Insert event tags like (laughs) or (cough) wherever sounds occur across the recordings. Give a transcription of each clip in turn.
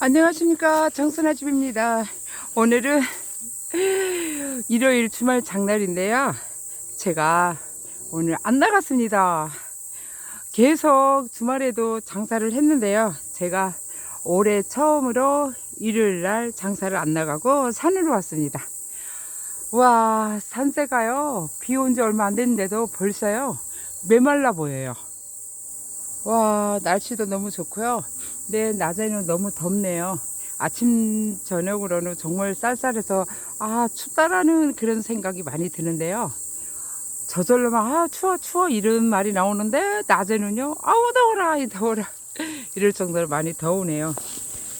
안녕하십니까. 정선아 집입니다. 오늘은 일요일 주말 장날인데요. 제가 오늘 안 나갔습니다. 계속 주말에도 장사를 했는데요. 제가 올해 처음으로 일요일 날 장사를 안 나가고 산으로 왔습니다. 와 산세가요. 비 온 지 얼마 안 됐는데도 벌써요. 메말라 보여요. 와 날씨도 너무 좋고요 네 낮에는 너무 덥네요. 아침 저녁으로는 정말 쌀쌀해서 아 춥다라는 그런 생각이 많이 드는데요. 저절로 막 아 추워 추워 이런 말이 나오는데 낮에는요 아우 더워라 이 더워라. (laughs) 이럴 정도로 많이 더우네요.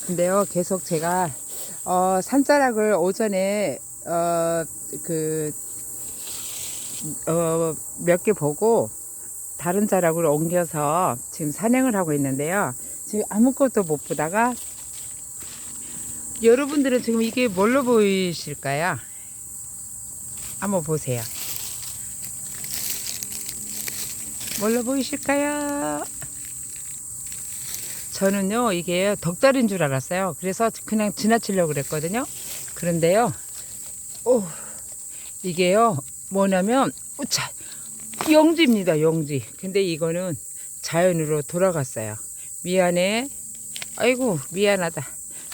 근데요 계속 제가 어, 산자락을 오전에 어, 그, 어, 몇 개 보고 다른 자락으로 옮겨서 지금 산행을 하고 있는데요. 지금 아무것도 못 보다가 여러분들은 지금 이게 뭘로 보이실까요? 한번 보세요. 뭘로 보이실까요? 저는요, 이게 덕달인 줄 알았어요. 그래서 그냥 지나치려고 그랬거든요. 그런데요, 오, 이게요, 뭐냐면, 우차, 영지입니다, 영지. 근데 이거는 자연으로 돌아갔어요. 미안해. 아이고, 미안하다.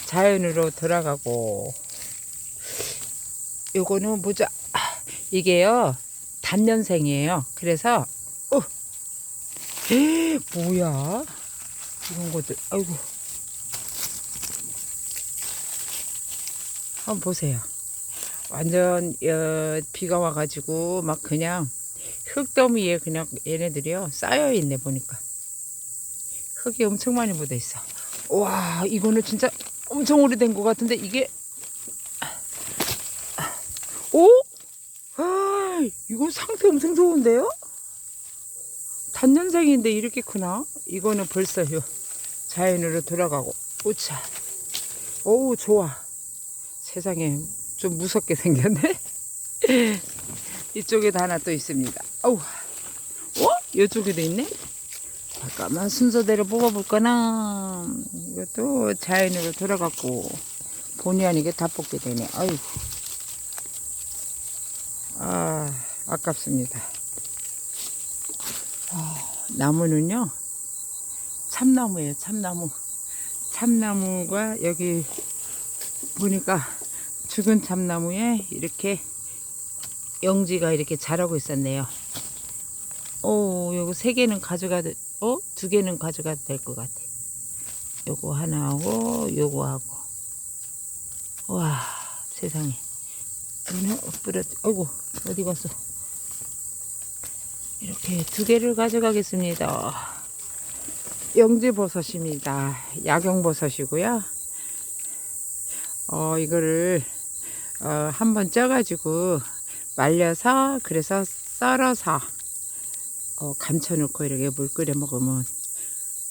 자연으로 돌아가고. 요거는 뭐죠? 아, 이게요, 단년생이에요. 그래서, 어, 에, 뭐야? 이런 것들, 아이고. 한번 보세요. 완전, 어, 비가 와가지고, 막 그냥, 흙더미에 그냥 얘네들이요 쌓여 있네 보니까 흙이 엄청 많이 묻어 있어 와 이거는 진짜 엄청 오래된 것 같은데 이게 오? 아 이거 상태 엄청 좋은데요? 단년생인데 이렇게 크나? 이거는 벌써 요 자연으로 돌아가고 오차 오 좋아 세상에 좀 무섭게 생겼네 (laughs) 이쪽에도 하나 또 있습니다. 어우, 어? 이쪽에도 있네? 잠깐만 순서대로 뽑아볼까나. 이것도 자연으로 돌아갔고, 본의 아니게 다 뽑게 되네. 아유, 아, 아깝습니다. 아, 나무는요, 참나무예요, 참나무. 참나무가 여기 보니까 죽은 참나무에 이렇게 영지가 이렇게 자라고 있었네요. 오, 요거 세 개는 가져가, 어? 두 개는 가져가도 될 것 같아. 요거 하나 하고, 요거 하고. 와, 세상에. 눈에 뿌려, 아이고, 어디 갔어? 이렇게 두 개를 가져가겠습니다. 영지버섯입니다. 야경버섯이고요. 어, 이거를, 어, 한번 쪄가지고, 말려서 그래서 썰어서 어, 감춰 놓고 이렇게 물 끓여 먹으면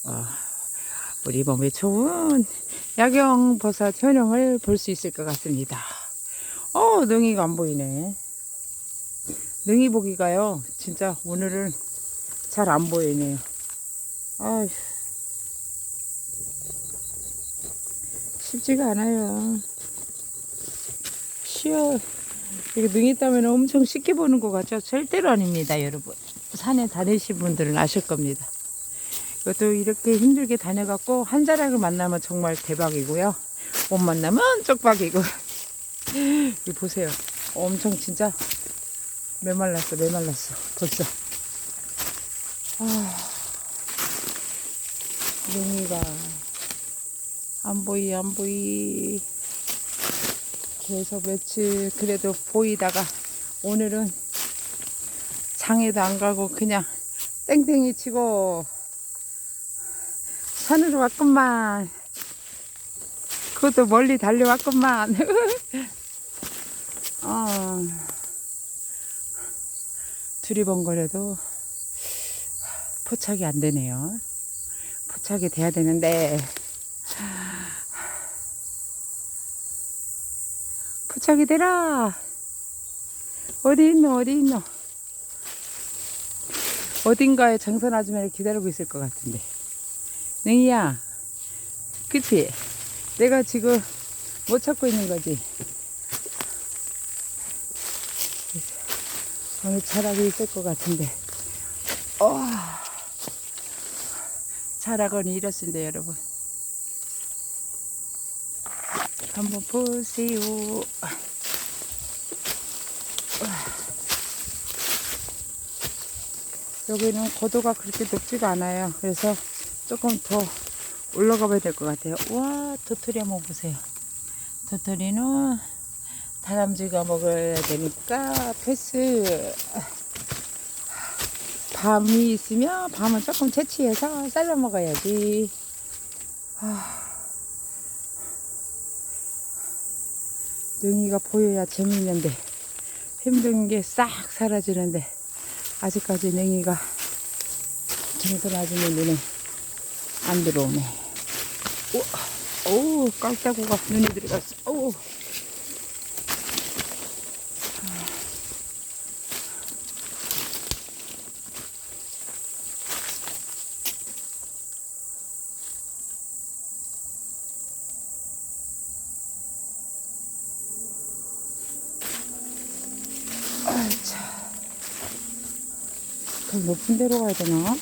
어, 우리 몸에 좋은 야경 버섯 효능을 볼 수 있을 것 같습니다. 어 능이가 안 보이네. 능이 보기가요 진짜 오늘은 잘 안 보이네요. 아휴 쉽지가 않아요. 쉬워. 이게 능이 따면 엄청 쉽게 보는 것 같죠? 절대로 아닙니다, 여러분. 산에 다니신 분들은 아실 겁니다. 이것도 이렇게 힘들게 다녀갖고 한 자락을 만나면 정말 대박이고요. 못 만나면 쪽박이고. (laughs) 이 보세요. 엄청 진짜 메말랐어, 메말랐어. 벌써. 아, 능이가 안 보이, 안 보이. 계속 며칠 그래도 보이다가 오늘은 장에도 안 가고 그냥 땡땡이 치고 산으로 왔구만. 그것도 멀리 달려왔구만. (laughs) 어, 두리번거려도 포착이 안 되네요. 포착이 돼야 되는데. 포착이 되라. 어디 있노, 어디 있노. 어딘가에 정선 아줌마를 기다리고 있을 것 같은데. 능이야. 그치? 내가 지금 못 찾고 있는 거지. 오늘 자락이 있을 것 같은데. 어. 자락은 이렇습니다, 여러분. 한번 보세요. 여기는 고도가 그렇게 높지가 않아요. 그래서 조금 더 올라가 봐야 될 것 같아요. 와, 도토리 한번 보세요. 도토리는 다람쥐가 먹어야 되니까 패스. 밤이 있으면 밤은 조금 채취해서 삶아 먹어야지. 아. 능이가 보여야 재밌는데 힘든 게 싹 사라지는데 아직까지 냉이가 정선 아줌마 눈에 안 들어오네. 오, 오, 깜짝고가 눈에 들어갔어. 오. 아차. 더 높은 데로 가야 되나?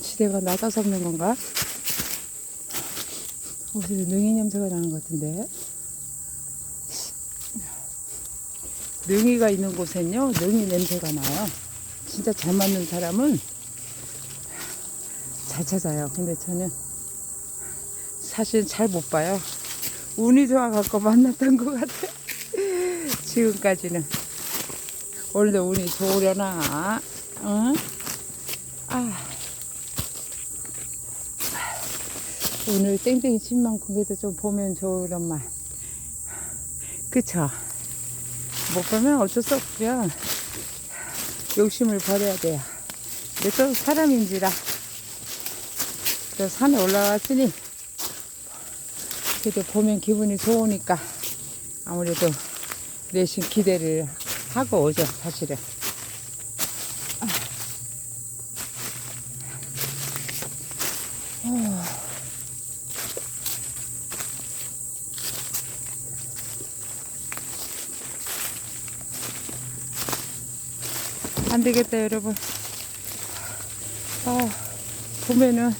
지대가 낮아서 없는 건가? 어디서 능이 냄새가 나는 것 같은데? 능이가 있는 곳엔요, 능이 냄새가 나요. 진짜 잘 맞는 사람은 잘 찾아요. 근데 저는 사실 잘 못 봐요. 운이 좋아갖고 만났던 것 같아. (laughs) 지금까지는. 오늘도 운이 좋으려나? 응? 아. 오늘 땡땡이 친만큼 그래도 좀 보면 좋으련만. 그쵸? 못 보면 어쩔 수 없고요. 욕심을 버려야 돼요. 근데 또 사람인지라. 또 산에 올라왔으니, 그래도 보면 기분이 좋으니까, 아무래도 내심 기대를 하고 오죠, 사실은. 안 되겠다, 여러분. 아, 보면은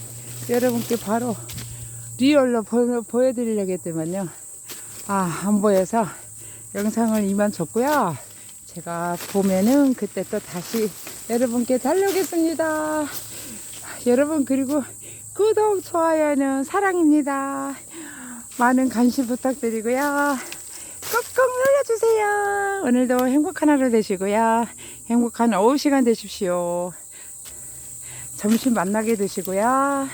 여러분께 바로 리얼로 보, 보여드리려고 했더만요. 아, 안 보여서 영상을 이만 줬고요. 제가 보면은 그때 또 다시 여러분께 달려오겠습니다. 여러분, 그리고 구독, 좋아요는 사랑입니다. 많은 관심 부탁드리고요. 꾹꾹 눌러주세요. 오늘도 행복한 하루 되시고요. 행복한 오후 시간 되십시오. 점심 만나게 되시고요.